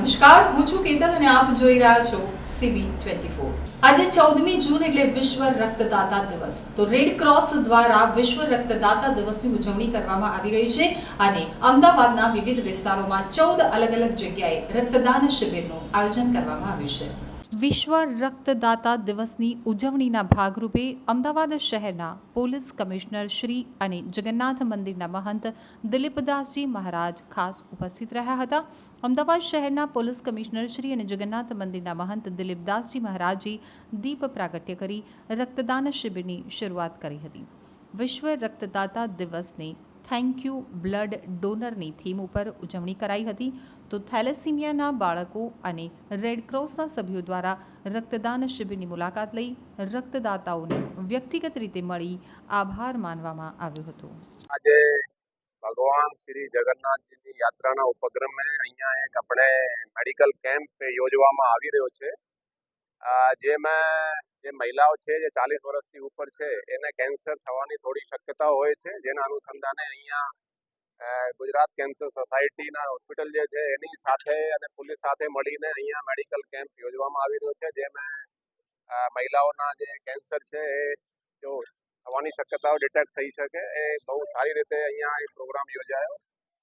નમસ્કાર, હું છું કેતન અને આપ જોઈ રહ્યા છો સીબી ટ્વેન્ટી ફોર આજે ચૌદમી જૂન એટલે વિશ્વ રક્તદાતા દિવસ. તો રેડ ક્રોસ દ્વારા વિશ્વ રક્તદાતા દિવસની ઉજવણી કરવામાં આવી રહી છે અને અમદાવાદના વિવિધ વિસ્તારોમાં ચૌદ અલગ અલગ જગ્યાએ રક્તદાન શિબિરનું આયોજન કરવામાં આવ્યું છે. વિશ્વ રક્તદાતા દિવસની ઉજવણીના ભાગરૂપે અમદાવાદ શહેરના પોલીસ કમિશનર શ્રી અને જગન્નાથ મંદિરના મહંત દિલીપદાસજી મહારાજ ખાસ ઉપસ્થિત રહ્યા હતા. અમદાવાદ શહેરના પોલીસ કમિશનર શ્રી અને જગન્નાથ મંદિરના મહંત દિલીપદાસજી મહારાજે દીપ પ્રાગટ્ય કરી રક્તદાન શિબિરની શરૂઆત કરી હતી. વિશ્વ રક્તદાતા દિવસને થેન્ક યુ બ્લડ ડોનરની થીમ ઉપર ઉજવણી કરાઈ હતી. તો થેલેસીમિયાના બાળકો અને રેડક્રોસના સભ્યો દ્વારા રક્તદાન શિબિરની મુલાકાત લઈ રક્તદાતાઓને વ્યક્તિગત રીતે મળી આભાર માનવામાં આવ્યો હતો. આજે ભગવાન શ્રી જગન્નાથજીની યાત્રાના ઉપક્રમે અહીંયા એક આપણે મેડિકલ કેમ્પ યોજવામાં આવી રહ્યો છે. જેમાં જે મહિલાઓ છે, જે ચાલીસ વર્ષથી ઉપર છે, એને કેન્સર થવાની થોડી શક્યતા હોય છે. જેના અનુસંધાને અહીંયા ગુજરાત કેન્સર સોસાયટીના હોસ્પિટલ જે છે, એની સાથે અને પોલીસ સાથે મળીને અહીંયા મેડિકલ કેમ્પ યોજવામાં આવી રહ્યો છે. જેમાં મહિલાઓના જે કેન્સર છે, એ જો થવાની શક્યતાઓ ડિટેક્ટ થઈ શકે, એ બહુ સારી રીતે અહીંયા એ પ્રોગ્રામ યોજાયો.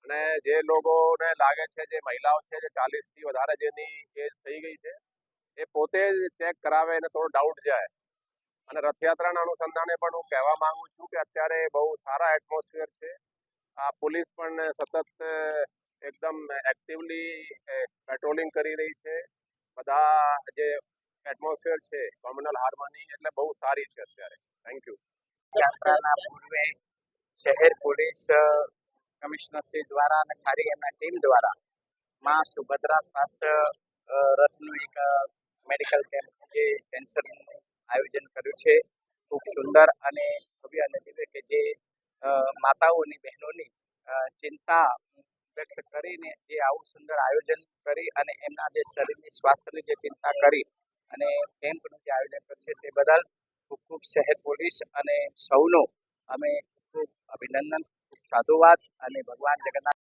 અને જે લોકોને લાગે છે, જે મહિલાઓ છે, જે ચાલીસથી વધારે જેની એજ થઈ ગઈ છે એ પોતે જ ચેક કરાવે એને થોડો ડાઉટ જાય. અને રથયાત્રાના અનુસંધાને પણ હું કહેવા માંગુ છું કે અત્યારે બહુ સારા એટમોસ્ફિયર છે. આ પોલીસ પણ સતત એકદમ એક્ટિવલી પેટ્રોલિંગ કરી રહી છે. બધા જે એટમોસ્ફિયર છે કોમ્યુનલ હાર્મની એટલે બહુ સારી છે અત્યારે. થેન્ક યુ યાત્રાના પૂર્વે શહેર પોલીસ કમિશનરશ્રી દ્વારા અને સારી એમના ટીમ દ્વારા માં સુભદ્રા સ્વાસ્થ્ય રથનું એક મેડિકલ કેમ્પ જે કેન્સરનું આયોજન કર્યું છે. ખૂબ સુંદર અને ભવ્ય અને દિવ્ય કે જે માતાઓની બહેનોની ચિંતા વ્યક્ત કરીને જે આવું સુંદર આયોજન કરી અને એમના જે શરીરની સ્વાસ્થ્યની જે ચિંતા કરી અને કેમ્પનું જે આયોજન કર્યું છે તે બદલ ખૂબ ખૂબ શહેર પોલીસ અને સૌનો અમે ખૂબ અભિનંદન, ખૂબ સાધુવાદ અને ભગવાન જગન્નાથ